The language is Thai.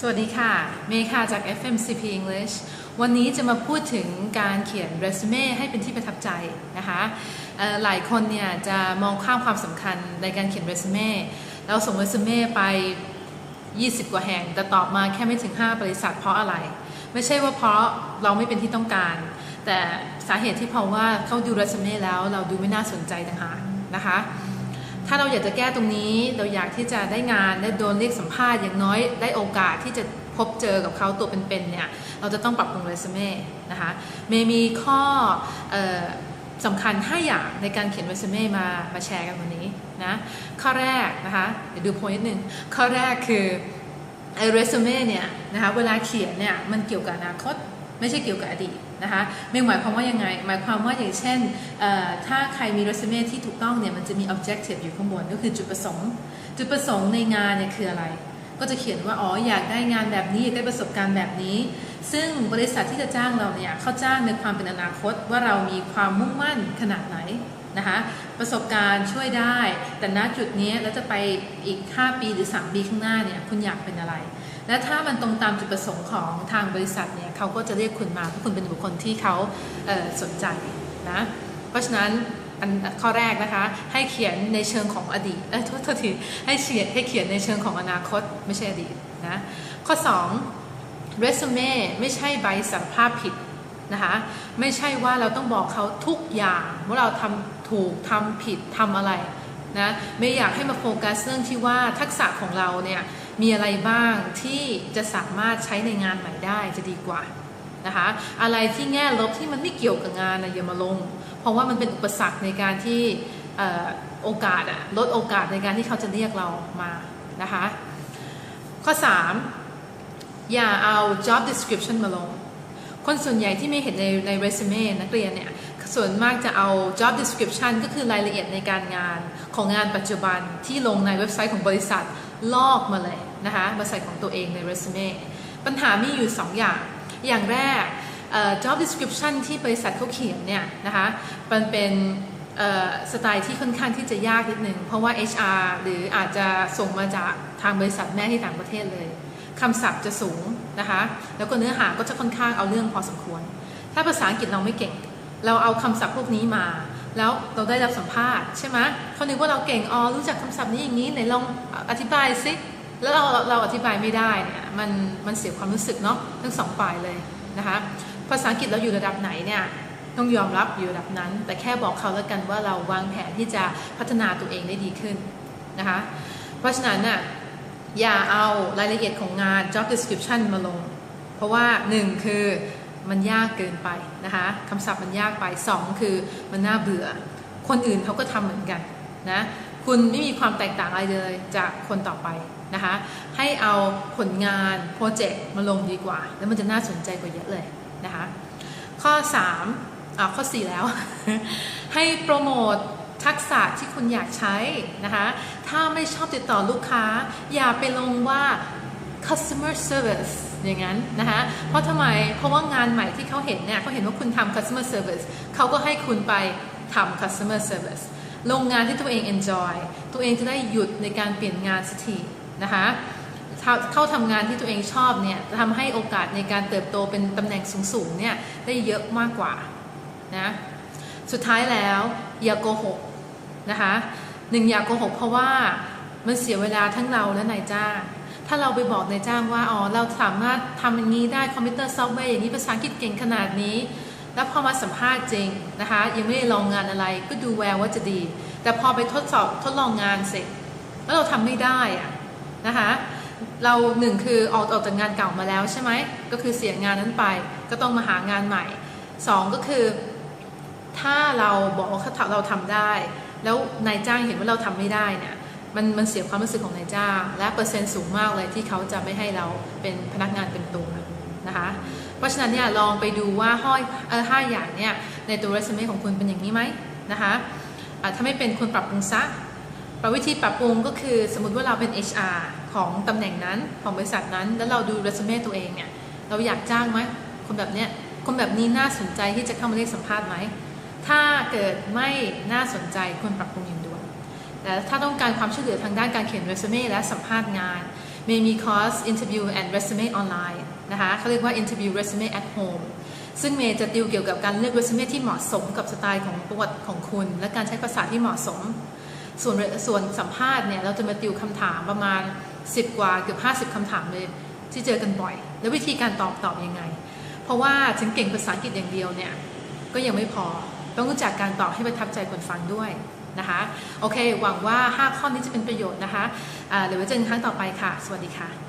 สวัสดีค่ะ เมย์ค่ะจาก FMCP English วันนี้จะมาพูดถึงการเขียนเรซูเม่ให้เป็นที่ประทับใจนะคะหลายคนเนี่ยจะมองข้ามความสำคัญในการเขียนเรซูเม่เราส่งเรซูเม่ไป 20 กว่าแห่ง แต่ตอบมาแค่ไม่ถึง 5 บริษัทเพราะอะไร ไม่ใช่ว่าเพราะเราไม่เป็นที่ต้องการ แต่สาเหตุที่เพราะว่าเขาดูเรซูเม่แล้วเราดูไม่น่าสนใจต่างหากนะคะ ถ้าเราอยากจะแก้ตรงนี้เราอยากที่จะได้งานได้โดนเรียกสัมภาษณ์อย่างน้อยได้โอกาสที่จะพบเจอกับเขาตัวเป็นๆเนี่ยเราจะต้องปรับปรุงเรซูเม่นะคะเมย์มีข้ออสำคัญ 5 อย่างในการเขียนเรซูเม่มามาแชร์กันวันนี้นะข้อแรกนะคะเดี๋ยวดูโพยนิดนึงข้อแรกคือไอเรซูเม่เนี่ยนะคะเวลาเขียนเนี่ยมันเกี่ยวกับอนาคต ไม่ใช่เกี่ยวกับอดีตนะคะไม่หมายความว่ายังไง หมายความว่าอย่างเช่น ถ้าใครมีเรซูเม่ที่ถูกต้องเนี่ยมันจะมี objective อยู่ข้างบนก็คือจุดประสงค์ จุดประสงค์ในงานเนี่ยคืออะไร ก็จะเขียนว่าอ๋ออยากได้งานแบบนี้อยากได้ประสบการณ์แบบนี้ ซึ่งบริษัทที่จะจ้างเราเนี่ยเขาจ้างในความเป็นอนาคตว่าเรามีความมุ่งมั่นขนาดไหน นะคะประสบการณ์ช่วยได้ แต่ณจุดนี้แล้วจะไปอีก 5 ปีหรือ 3 ปีข้างหน้าเนี่ยคุณอยากเป็นอะไร และถ้ามันตรงตามจุดประสงค์ของทางบริษัทเนี่ยเขาก็จะเรียกคุณมาเพราะคุณเป็นบุคคลที่เขาเสนใจนะเพราะฉะนั้นอันข้อแรกนะคะ ให้เขียนในเชิงของอดีตเอ้ยโทษทีให้เขียนให้เขียนในเชิงของอนาคตไม่ใช่อดีตนะข้อ2เรซูเม่ไม่ใช่ใบสารภาพผิด นะคะไม่ใช่ว่าเราต้องบอกเขาทุกอย่างว่าเราทำถูกทำผิดทำอะไรนะไม่อยากให้มาโฟกัสเรื่องที่ว่าทักษะของเราเนี่ยมีอะไรบ้างที่จะสามารถใช้ในงานใหม่ได้จะดีกว่านะคะอะไรที่แง่ลบที่มันไม่เกี่ยวกับงานนะอย่ามาลง เพราะว่ามันเป็นอุปสรรคในการที่โอกาสอะลดโอกาสในการที่เขาจะเรียกเรามานะคะข้อ 3 อย่าเอา job description มาลง คนส่วนใหญ่ที่ไม่เห็นในในเรซูเม่นักเรียนเนี่ยส่วนมากจะเอา job description ก็คือรายละเอียดในการงานของงานปัจจุบันที่ลงในเว็บไซต์ของบริษัทลอกมาเลยนะคะมาใส่ของตัวเองในเรซูเม่ปัญหามีอยู่ 2 อย่าง อย่างแรกเอ่อ job description ที่บริษัทเขาเขียนเนี่ยนะคะมันเป็นสไตล์ที่ค่อนข้างที่จะยากนิดหนึ่งเพราะว่า HR หรืออาจจะส่งมาจากทางบริษัทแม่ที่ต่างประเทศเลย คำศัพท์จะสูงนะคะ แล้วก็เนื้อหาก็จะค่อนข้างเอาเรื่องพอสมควร ถ้าภาษาอังกฤษเราไม่เก่ง เราเอาคำศัพท์พวกนี้มา แล้วเราได้รับสัมภาษณ์ใช่ไหมเขานึกว่าเราเก่งอ๋อรู้จักคำศัพท์นี้อย่างนี้ไหนลองอธิบายสิแล้วเราเราอธิบายไม่ได้เนี่ยมันมันเสียความรู้สึกเนาะทั้งสองฝ่ายเลยนะคะภาษาอังกฤษเราอยู่ระดับไหนเนี่ยต้องยอมรับอยู่ระดับนั้น แต่แค่บอกเขาแล้วกันว่าเราวางแผนที่จะพัฒนาตัวเองได้ดีขึ้นนะคะเพราะฉะนั้นน่ะ อย่าเอารายละเอียดของงาน job description มาลง เพราะว่าหนึ่งคือมันยากเกินไปนะคะคำศัพท์มันยากไปสองคือมันน่าเบื่อ คนอื่นเขาก็ทำเหมือนกันนะคุณไม่มีความแตกต่างอะไรเลยจากคนต่อไปนะคะ ให้เอาผลงานโปรเจกต์มาลงดีกว่า แล้วมันจะน่าสนใจกว่าเยอะเลยนะคะ ข้อ3อ่าข้อ 4 แล้ว ให้โปรโมท ทักษะที่คุณอยากใช้นะคะ ถ้าไม่ชอบติดต่อลูกค้า อย่าไปลงว่า customer service อย่างนั้นนะคะเพราะทำไม เพราะว่างานใหม่ที่เขาเห็นเนี่ยเขาเห็นว่าคุณทำ customer service เขาก็ให้คุณไปทำ customer service ลงงานที่ตัวเอง enjoy ตัวเองจะได้หยุดในการเปลี่ยนงานสักทีนะคะเข้าทำงานที่ตัวเองชอบเนี่ยจะทำให้โอกาสในการเติบโตเป็นตำแหน่งสูงๆเนี่ยได้เยอะมากกว่านะสุดท้ายแล้วอย่าโกหก นะคะหนึ่งอย่าโกหกเพราะว่ามันเสียเวลาทั้งเราและนายจ้าง ถ้าเราไปบอกนายจ้างว่าอ๋อเราสามารถทำอย่างนี้ได้คอมพิวเตอร์ซอฟต์แวร์อย่างนี้ภาษาอังกฤษเก่งขนาดนี้ แล้วพอมาสัมภาษณ์จริงนะคะ ยังไม่ได้ลองงานอะไรก็ดูแววว่าจะดี แต่พอไปทดสอบทดลองงานเสร็จ แล้วเราทำไม่ได้อะนะคะเราหนึ่งคือออกออกจากงานเก่ามาแล้วใช่ไหมก็คือเสียงานนั้นไป ก็ต้องมาหางานใหม่สองก็คือ ถ้าเราบอกว่าเราทำได้ แล้วนายจ้างเห็นว่าเราทำไม่ได้เนี่ยมันมันเสียความรู้สึกของนายจ้าง และเปอร์เซ็นต์สูงมากเลยที่เขาจะไม่ให้เราเป็นพนักงานเต็มตัวนะคะเพราะฉะนั้นเนี่ยลองไปดูว่าห้อยเออห้าอย่างเนี่ยในตัวเรซูเม่ของคุณเป็นอย่างนี้ไหมนะคะะถ้าไม่เป็นคุณปรับปรุงซะปรับวิธีปรับปรุงก็คือสมมติว่าเราเป็น HR ของตำแหน่งนั้นของบริษัทนั้น แล้วเราดูเรซูเม่ตัวเองเนี่ยเราอยากจ้างไหมคนแบบเนี้ยคนแบบนี้น่าสนใจที่จะเข้ามาเรียกสัมภาษณ์ไหม ถ้าเกิดไม่น่าสนใจควรปรับปรุงอย่างด่วนแต่ถ้าต้องการความช่วยเหลือทางด้านการเขียนเรซูเม่และสัมภาษณ์งานเมย์มีคอร์ส Interview and Resume ออนไลน์นะคะเขาเรียกว่า Interview Resume at Home ซึ่งเมย์จะติวเกี่ยวกับการเลือก resume ที่เหมาะสมกับสไตล์ของประวัติของคุณ และการใช้ภาษาที่เหมาะสม ส่วนส่วนสัมภาษณ์เนี่ยเราจะมาติวคำถามประมาณ 10 กว่าเกือบ50คำถามเลยที่เจอกันบ่อย แล้ววิธีการตอบตอบยังไง เพราะว่าถึงเก่งภาษาอังกฤษอย่างเดียวเนี่ยก็ยังไม่พอ ต้องรู้จักการตอบให้ประทับใจคนฟังด้วยนะคะโอเค หวังว่า 5 ข้อนี้จะเป็นประโยชน์นะคะะเดี๋ยวไว้เจอกันครั้งต่อไปค่ะ สวัสดีค่ะ